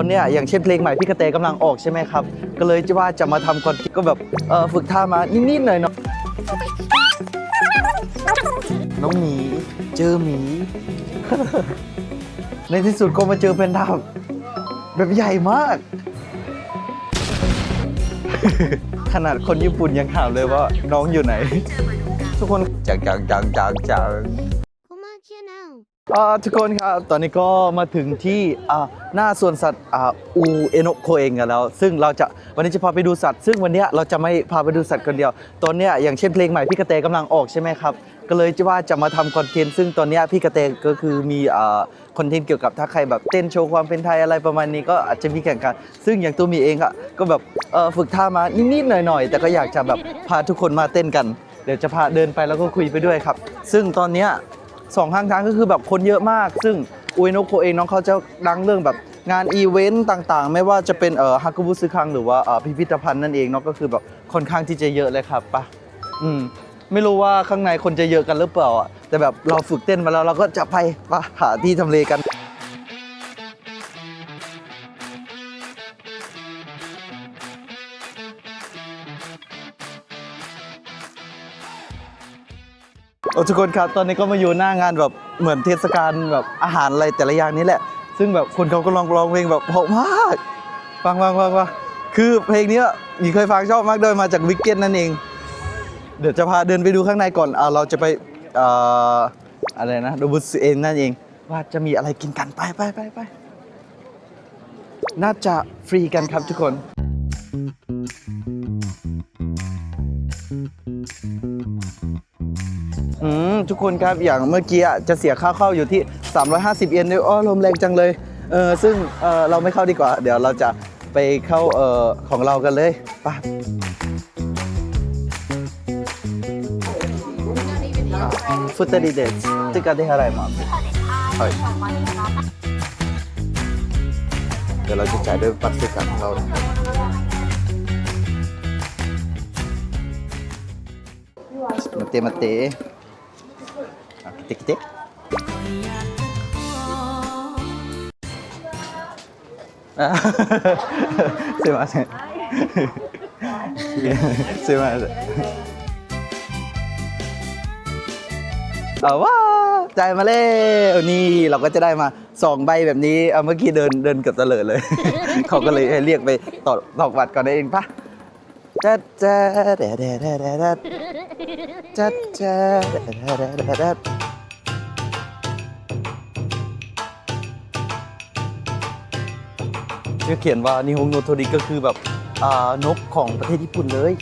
ตอนเนี้ยอย่างเช่นเพลงใหม่พี่กระเตกำลังออกใช่ไหมครับ ก็เลยจะว่าจะมาทำคอนเทนต์ก็แบบเออฝึกท่ามานิดๆหน่อยๆน้องหมีเจอหมี ในที่สุดก็มาเจอแพนด้าแบบใหญ่มาก ขนาดคนญี่ปุ่นยังถามเลยว่าน้องอยู่ไหน ทุกคนจังจังจังจังจัง ทุกคนครับ ตอนนี้ก็มาถึงที่หน้าสวนสัตว์อูเอโนโคเองกันแล้ว ซึ่งเราจะวันนี้จะพาไปดูสัตว์ ซึ่งวันนี้เราจะไม่พาไปดูสัตว์คนเดียว ตอนนี้อย่างเช่นเพลงใหม่พี่กระเตกำลังออกใช่ไหมครับ ก็เลยจะว่าจะมาทำคอนเทนต์ ซึ่งตอนนี้พี่กระเตก็คือมีคอนเทนต์เกี่ยวกับถ้าใครแบบเต้นโชว์ความเป็นไทยอะไรประมาณนี้ก็อาจจะมีแข่งขัน ซึ่งอย่างตัวมีเองอะก็แบบฝึกท่ามานิดๆหน่อยๆ แต่ก็อยากจะแบบพาทุกคนมาเต้นกัน เดี๋ยวจะพาเดินไปแล้วก็คุยไปด้วยครับ ซึ่งตอนนี้ สองข้างทางก็คือแบบคนเยอะมาก ซึ่งอุยโนโคเองน้องเขาจะดังเรื่องแบบงานอีเวนต์ต่างๆ ไม่ว่าจะเป็นเอ่อฮักกุบุซึคังหรือว่าเอ่อพิพิธภัณฑ์นั่นเองเนาะก็คือแบบค่อนข้างที่จะเยอะเลยครับปะอืมไม่รู้ว่าข้างในคนจะเยอะกันหรือเปล่าอะแต่แบบเราฝึกเต้นมาแล้วเราก็จะไปปะหาที่ทำเลกัน ทุกคนครับตอนนี้ก็มาอยู่หน้างานแบบเหมือนเทศกาลแบบอาหารอะไรแต่ละอย่างนี้แหละ ซึ่งแบบคนเขาก็ร้องร้องเพลงแบบเพราะมากฟังฟังฟังฟังคือเพลงนี้ยหมีเคยฟังชอบมากโดยมาจากวิกเก็ตนั่นเอง เดี๋ยวจะพาเดินไปดูข้างในก่อนอ่าเราจะไปอ่ออะไรนะดูบุสเอนนั่นเอง ว่าจะมีอะไรกินกันไปไปไปไปน่าจะฟรีกันครับทุกคน อืมทุกคนครับอย่างเมื่อกี้จะเสียค่าเข้าอยู่ที่ 350 เยนด้วยอ้อลมแรงจังเลยเออซึ่งเออเราไม่เข้าดีกว่า เดี๋ยวเราจะไปเข้าเออของเรากันเลยไปฟุตเตอร์ดีเดสที่กันได้อะไรมาเดี๋ยวเราจะจ่ายด้วยบัตรสการของเรามาเตมาเต ะ あ来て来て。あすいません。すいません。เอาว้าจ่ายมาแล้วนี่เราก็จะได้มาสองใบแบบนี้เอาเมื่อกี้เดินเดินเกับตะเลิดเลย เขาก็เลยให้เรียกไปต่อตอกบัตรก่อนได้เองปะจ้าจ้าแดดแดดแดดแดดแดด จ้าจ้าแดดแดดแดด แดดแดดชื่อเขียนว่านิฮงโนโทริก็คือแบบอ่านกของประเทศญี่ปุ่นเลย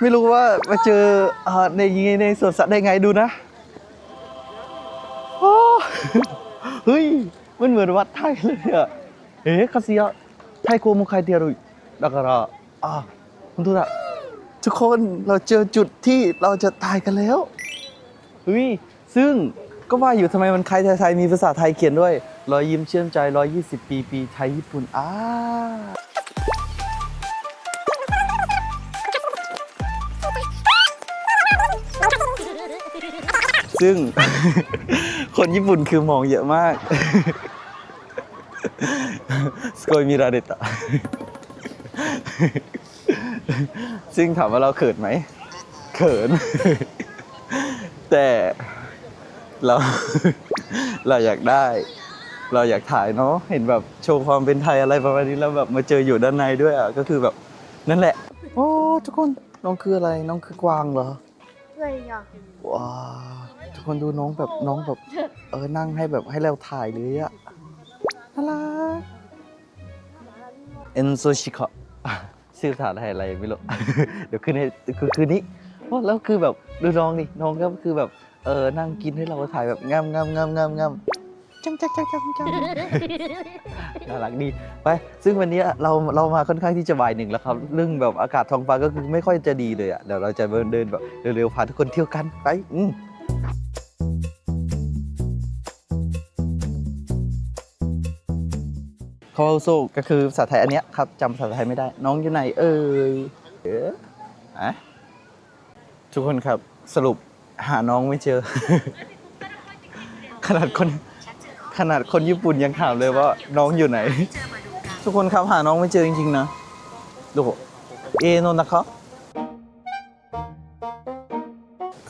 ไม่รู้ว่ามาเจออ่าในในสวนสัตว์ได้ไงดูนะ โอ้ เฮ้ย มันเหมือนวัดไทยเลยอะเอ๊ะคาซิยะไทยโกมุคายเตียรุだからอ่า本当だ ทุกคนเราเจอจุดที่เราจะตายกันแล้วเฮ้ยซึ่งก็ว่าอยู่ทำไมมันคล้ายไทยๆมีภาษาไทยเขียนด้วยรอยยิ้มเชื่อมใจ 120 ปีปีไทยญี่ปุ่นอ่าซึ่ง คนญี่ปุ่นคือมองเยอะมากสโกยมิราเดตะ ซึ่งถามว่าเราเขินไหม เขิน แต่เราเราอยากได้ เราอยากถ่ายเนาะเห็นแบบโชว์ความเป็นไทยอะไรประมาณนี้แล้วแบบมาเจออยู่ด้านในด้วยอะก็คือแบบนั่นแหละ โอ้ทุกคนน้องคืออะไรน้องคือกวางเหรอ对呀，ว้าวทุกคนดูน้องแบบน้องแบบ เออนั่งให้แบบให้เราถ่ายเลยอะน่ารักเอนโซชิคา ชื่อภาษาไทยอะไรไม่รู้ เดี๋ยวขึ้นให้คือคืนนี้แล้วคือแบบดูน้องดิน้องก็คือแบบเออนั่งกินให้เราถ่ายแบบงามงามงามงามงามจังจังจังจังจังน่ารักดีไป ซึ่งวันนี้เราเรามาค่อนข้างที่จะบ่ายหนึ่งแล้วครับเรื่องแบบอากาศท้องฟ้าก็คือไม่ค่อยจะดีเลยอะเดี๋ยวเราจะเดินแบบเร็วๆพาทุกคนเที่ยวกันไปอืม คาโซก็คือภาษาไทยอันเนี้ยครับจำภาษาไทยไม่ได้ น้องอยู่ไหนเอ่ยเอ๊ะอะทุกคนครับสรุปหาน้องไม่เจอ ขนาดคนขนาดคนญี่ปุ่นยังถามเลยว่าน้องอยู่ไหน ทุกคนครับหาน้องไม่เจอจริงๆนะดูเอโนนะครับ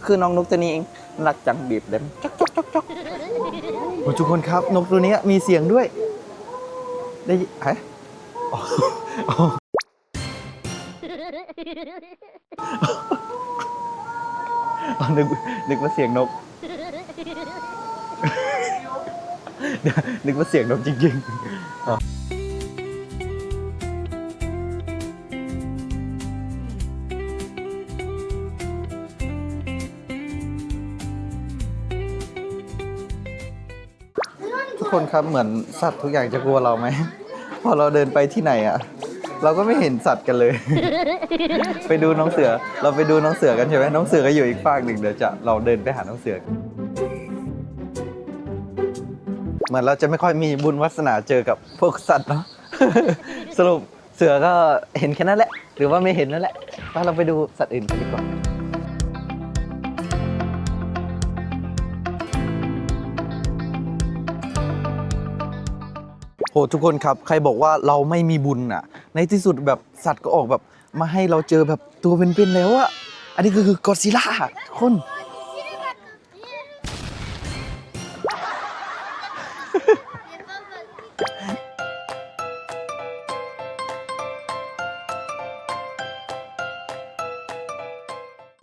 คือน้องนกตัวนี้เองรักจังบีบเด็มจ๊อกจ๊อกจ๊อกจ๊อกทุกคนครับนกตัวนี้มีเสียงด้วย ได้ยิฮะอ๋ออ๋ออ๋อนึกนึกว่าเสียงนก นึกว่าเสียงนกจริงๆ ครับ เหมือนสัตว์ทุกอย่างจะกลัวเราไหม พอเราเดินไปที่ไหนอะเราก็ไม่เห็นสัตว์กันเลย ไปดูน้องเสือ เราไปดูน้องเสือกันใช่ไหมน้องเสือก็อยู่อีกฝากหนึ่งเดี๋ยวจะเราเดินไปหาน้องเสือกันเหมือนเราจะไม่ค่อยมีบุญวาสนาเจอกับพวกสัตว์เนาะ สรุปเสือก็เห็นแค่นั้นแหละ หรือว่าไม่เห็นนั่นแหละไปเราไปดูสัตว์อื่นกันดีกว่า โหทุกคนครับใครบอกว่าเราไม่มีบุญอะ ในที่สุดแบบสัตว์ก็ออกแบบมาให้เราเจอแบบตัวเป็นๆแล้วอะอันนี้ก็คือกอซิล่าทุกคน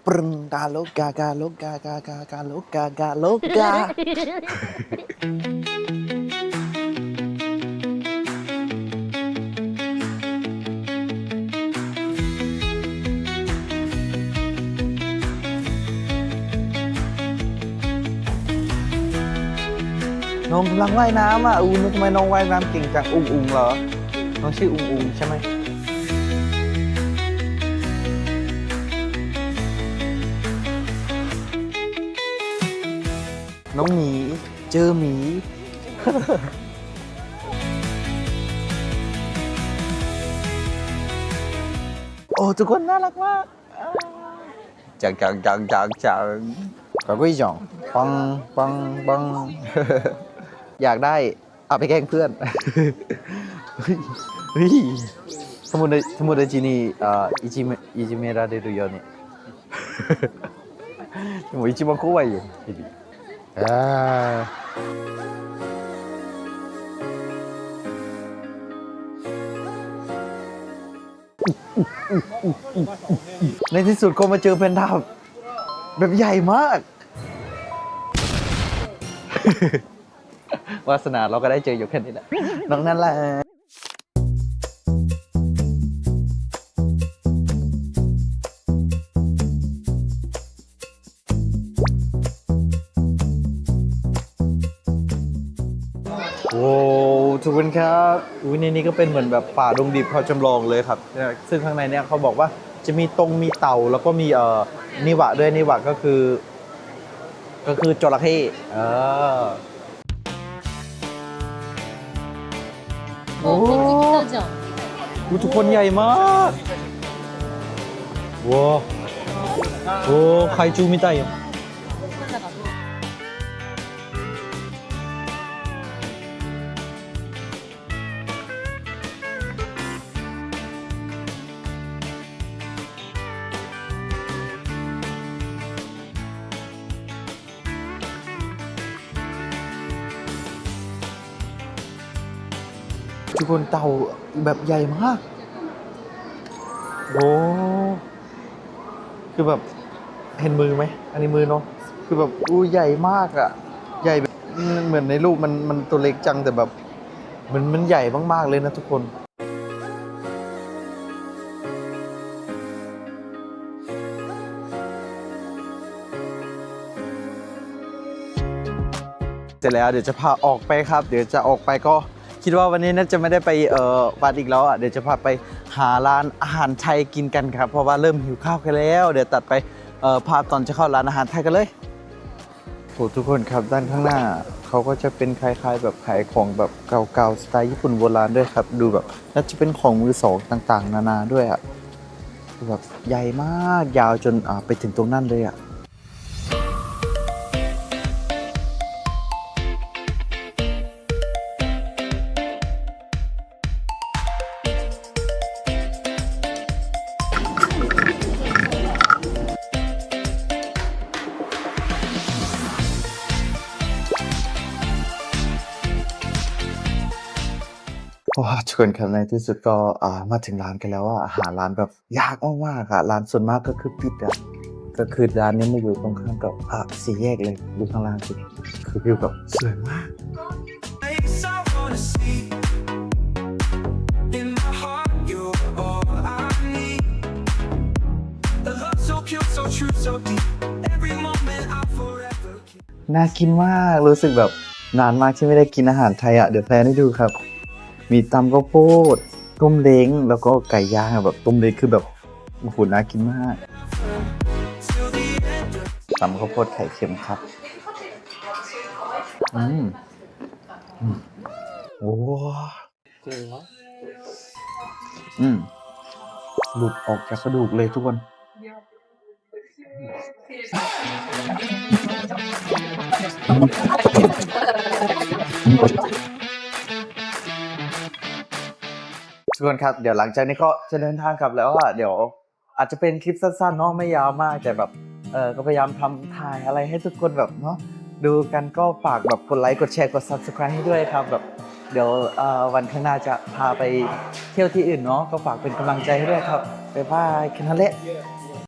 ปรึงกาโลกากาโลกากากากาโลกากาโลกา น้องกำลังว่ายน้ำอะอูนึกทำไมน้องว่ายน้ำเก่งจังอุงอุงเหรอ น้องชื่ออุงอุงใช่ไหมน้องหมีเจอหมี โอ้ทุกคนน่ารักมากจังจังจังจังจังก็กุ้ยจ่องปังปังปัง อยากได้เอาไปแกล้งเพื่อน เฮ้ยเฮ้ยสมุดสมุดจีนี่อ่าอิจิเมอิจิเมราเดรุโยเนี่ย でも一番怖いよヘビあในที่สุดก็มาเจอเพนด้าแบบใหญ่มาก วาสนาเราก็ได้เจออยู่แค่นี้แหละน้องนั่นแหละโอ้ทุกคนครับอุ้ยในนี้ก็เป็นเหมือนแบบป่าดงดิบเขาจำลองเลยครับ ซึ่งข้างในเนี่ยเขาบอกว่าจะมีตรงมีเต่าแล้วก็มีเอ่อนิวะด้วยนิวะก็คือ ก็คือจระเข้เออ โอ้โหทุกคนใหญ่มากว้าวโอ้ไคจูมิไต คนเต่าแบบใหญ่มาก โอ้ คือแบบเห็นมือไหม อันนี้มือเนาะ คือแบบอู้ใหญ่มากอะ่ะ ใหญ่แบบเหมือนในรูปมันมันตัวเล็กจังแต่แบบมันมันใหญ่มากๆเลยนะทุกคนเสร็จแล้วเดี๋ยวจะพาออกไปครับ เดี๋ยวจะออกไปก็ คิดว่าวันนี้น่าจะไม่ได้ไปเอ่อวัดอีกแล้วอะเดี๋ยวจะพาไปหาร้านอาหารไทยกินกันครับ เพราะว่าเริ่มหิวข้าวกันแล้ว เดี๋ยวตัดไปเอ่อภาพตอนจะเข้าร้านอาหารไทยกันเลยโอ้ทุกคนครับด้านข้างหน้าเขาก็จะเป็นคล้ายๆ แบบขายของแบบเก่าๆสไตล์ญี่ปุ่นโบราณด้วยครับ ดูแบบน่าจะเป็นของมือสองต่างๆ นานาด้วยอะแบบใหญ่มากยาวจนอ่าไปถึงตรงนั่นเลยอะ ว้าชวนครับในที่สุดก็อ่ามาถึงร้านกันแล้วอะอาหารร้านแบบยากมากๆอะร้านส่วนมากก็คือปิดอะก็คือร้านนี้มาอยู่ตรงข้ามกับอะสี่แยกเลยดูข้างล่างสิคือวิวแบบสวยมาก น่ากินมากรู้สึกแบบนานมากที่ไม่ได้กินอาหารไทยอะเดี๋ยวแพลนให้ดูครับ มีตำข้าวโพดต้มเล้งแล้วก็ไก่ย่างอะแบบต้มเล้งคือแบบโอ้โหน่ากินมาก Till the end of ตำข้าวโพดไข่เค็มครับอืมอืมโอ้อืมหลุดออกจากกระดูกเลยทุกคน ทุกคนครับ เดี๋ยวหลังจากนี้ก็จะเดินทางกลับแล้วอะเดี๋ยว อาจจะเป็นคลิปสั้นๆเนาะไม่ยาวมากแต่แบบเออก็พยายามทำถ่ายอะไรให้ทุกคนแบบเนาะดูกันก็ฝากแบบกดไลค์กดแชร์กด subscribe ให้ด้วยครับแบบเดี๋ยววันข้างหน้าจะพาไปเที่ยวที่อื่นเนาะก็ฝากเป็นกำลังใจให้ด้วยครับบ๊ายบายแค่นั้นแหละ